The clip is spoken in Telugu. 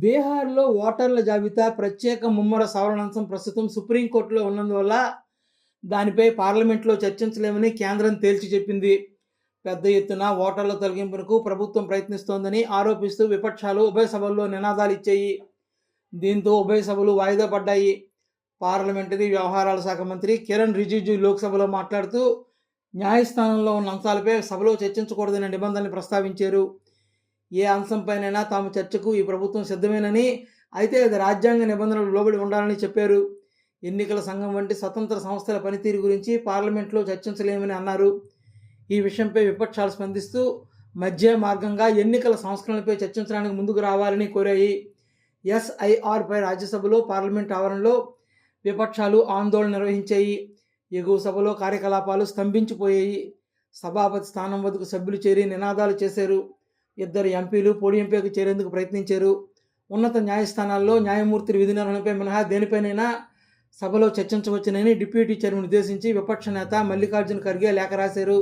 బీహార్లో ఓటర్ల జాబితా ప్రత్యేక ముమ్మర సవరణాంశం ప్రస్తుతం సుప్రీంకోర్టులో ఉన్నందువల్ల దానిపై పార్లమెంట్లో చర్చించలేమని కేంద్రం తేల్చి చెప్పింది. పెద్ద ఎత్తున ఓటర్ల తొలగింపునకు ప్రభుత్వం ప్రయత్నిస్తోందని ఆరోపిస్తూ విపక్షాలు ఉభయ సభల్లో నినాదాలు ఇచ్చాయి. దీంతో ఉభయ సభలు వాయిదా పడ్డాయి. పార్లమెంటరీ వ్యవహారాల శాఖ మంత్రి కిరణ్ రిజిజు లోక్సభలో మాట్లాడుతూ న్యాయస్థానంలో ఉన్న అంశాలపై సభలో చర్చించకూడదనే నిబంధనలు ప్రస్తావించారు. ఏ అంశంపైనైనా తాము చర్చకు ఈ ప్రభుత్వం సిద్ధమేనని అయితే అది రాజ్యాంగ నిబంధనలు లోబడి ఉండాలని చెప్పారు. ఎన్నికల సంఘం వంటి స్వతంత్ర సంస్థల పనితీరు గురించి పార్లమెంట్లో చర్చించలేమని అన్నారు. ఈ విషయంపై విపక్షాలు స్పందిస్తూ మధ్య మార్గంగా ఎన్నికల సంస్కరణలపై చర్చించడానికి ముందుకు రావాలని కోరాయి. ఎస్ఐఆర్పై రాజ్యసభలో పార్లమెంట్ ఆవరణలో విపక్షాలు ఆందోళన నిర్వహించాయి. ఎగువ సభలో కార్యకలాపాలు స్తంభించిపోయాయి. సభాపతి స్థానం వద్దకు సభ్యులు చేరి నినాదాలు చేశారు. ఇద్దరు ఎంపీలు పోడియంపైకి చేరేందుకు ప్రయత్నించారు. ఉన్నత న్యాయస్థానాల్లో న్యాయమూర్తుల విధి నిర్వహణపై మినహా దేనిపైనైనా సభలో చర్చించవచ్చునని డిప్యూటీ చైర్మన్ ఉద్దేశించి విపక్ష నేత మల్లికార్జున ఖర్గే లేఖ రాశారు.